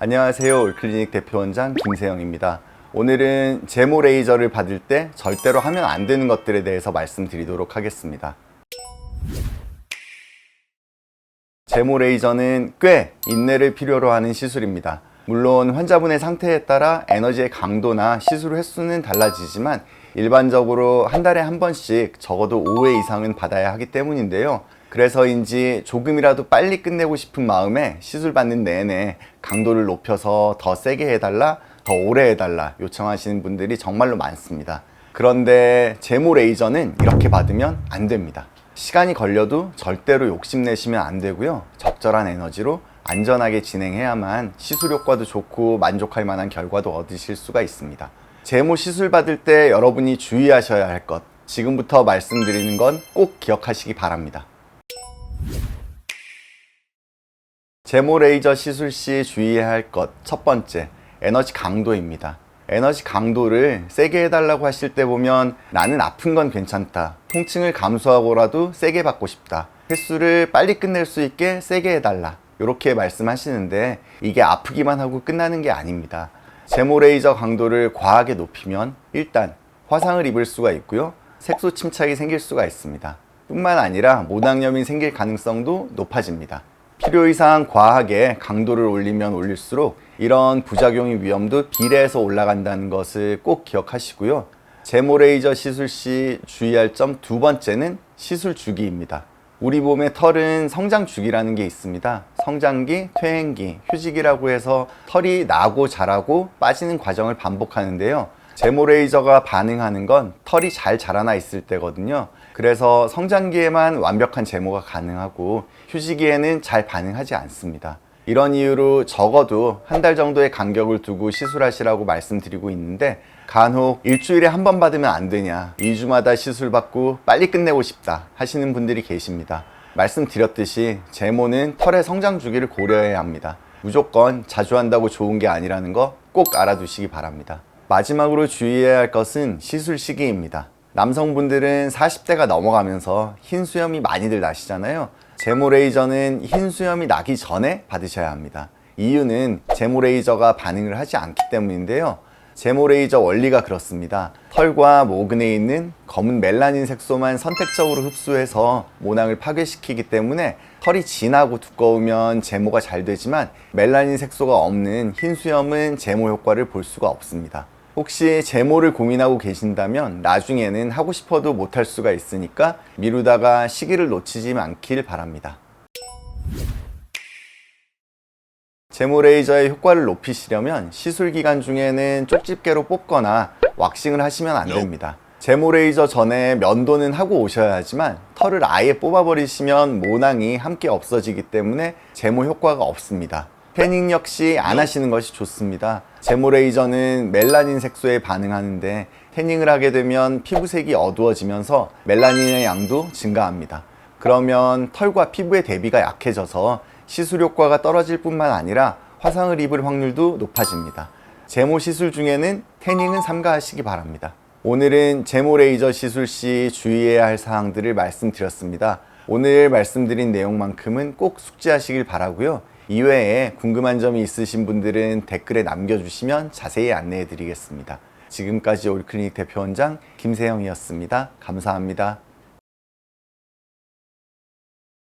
안녕하세요. 올클리닉 대표원장 김세영입니다. 오늘은 제모 레이저를 받을 때 절대로 하면 안 되는 것들에 대해서 말씀드리도록 하겠습니다. 제모 레이저는 꽤 인내를 필요로 하는 시술입니다. 물론 환자분의 상태에 따라 에너지의 강도나 시술 횟수는 달라지지만 일반적으로 한 달에 한 번씩 적어도 5회 이상은 받아야 하기 때문인데요. 그래서인지 조금이라도 빨리 끝내고 싶은 마음에 시술 받는 내내 강도를 높여서 더 세게 해달라, 더 오래 해달라 요청하시는 분들이 정말로 많습니다. 그런데 제모 레이저는 이렇게 받으면 안 됩니다. 시간이 걸려도 절대로 욕심내시면 안 되고요. 적절한 에너지로 안전하게 진행해야만 시술 효과도 좋고 만족할 만한 결과도 얻으실 수가 있습니다. 제모 시술 받을 때 여러분이 주의하셔야 할 것, 지금부터 말씀드리는 건 꼭 기억하시기 바랍니다. 제모 레이저 시술 시 주의해야 할 것 첫 번째 에너지 강도입니다. 에너지 강도를 세게 해달라고 하실 때 보면 나는 아픈 건 괜찮다. 통증을 감수하고라도 세게 받고 싶다. 횟수를 빨리 끝낼 수 있게 세게 해달라. 이렇게 말씀하시는데 이게 아프기만 하고 끝나는 게 아닙니다. 제모 레이저 강도를 과하게 높이면 일단 화상을 입을 수가 있고요. 색소 침착이 생길 수가 있습니다. 뿐만 아니라 모낭염이 생길 가능성도 높아집니다. 필요 이상 과하게 강도를 올리면 올릴수록 이런 부작용의 위험도 비례해서 올라간다는 것을 꼭 기억하시고요. 제모레이저 시술 시 주의할 점 두 번째는 시술 주기입니다. 우리 몸의 털은 성장 주기라는 게 있습니다. 성장기, 퇴행기, 휴지기라고 해서 털이 나고 자라고 빠지는 과정을 반복하는데요. 제모레이저가 반응하는 건 털이 잘 자라나 있을 때거든요. 그래서 성장기에만 완벽한 제모가 가능하고 휴지기에는 잘 반응하지 않습니다. 이런 이유로 적어도 한 달 정도의 간격을 두고 시술하시라고 말씀드리고 있는데 간혹 일주일에 한 번 받으면 안 되냐 2주마다 시술 받고 빨리 끝내고 싶다 하시는 분들이 계십니다. 말씀드렸듯이 제모는 털의 성장 주기를 고려해야 합니다. 무조건 자주 한다고 좋은 게 아니라는 거 꼭 알아두시기 바랍니다. 마지막으로 주의해야 할 것은 시술 시기입니다. 남성분들은 40대가 넘어가면서 흰 수염이 많이들 나시잖아요. 제모 레이저는 흰 수염이 나기 전에 받으셔야 합니다. 이유는 제모 레이저가 반응을 하지 않기 때문인데요. 제모 레이저 원리가 그렇습니다. 털과 모근에 있는 검은 멜라닌 색소만 선택적으로 흡수해서 모낭을 파괴시키기 때문에 털이 진하고 두꺼우면 제모가 잘 되지만 멜라닌 색소가 없는 흰 수염은 제모 효과를 볼 수가 없습니다. 혹시 제모를 고민하고 계신다면 나중에는 하고 싶어도 못할 수가 있으니까 미루다가 시기를 놓치지 않길 바랍니다. 제모 레이저의 효과를 높이시려면 시술 기간 중에는 쪽집게로 뽑거나 왁싱을 하시면 안 됩니다. 제모 레이저 전에 면도는 하고 오셔야 하지만 털을 아예 뽑아버리시면 모낭이 함께 없어지기 때문에 제모 효과가 없습니다. 태닝 역시 안 하시는 것이 좋습니다. 제모 레이저는 멜라닌 색소에 반응하는데 태닝을 하게 되면 피부색이 어두워지면서 멜라닌의 양도 증가합니다. 그러면 털과 피부의 대비가 약해져서 시술 효과가 떨어질 뿐만 아니라 화상을 입을 확률도 높아집니다. 제모 시술 중에는 태닝은 삼가하시기 바랍니다. 오늘은 제모 레이저 시술 시 주의해야 할 사항들을 말씀드렸습니다. 오늘 말씀드린 내용만큼은 꼭 숙지하시길 바라고요. 이외에 궁금한 점이 있으신 분들은 댓글에 남겨주시면 자세히 안내해 드리겠습니다. 지금까지 올클리닉 대표원장 김세영이었습니다. 감사합니다.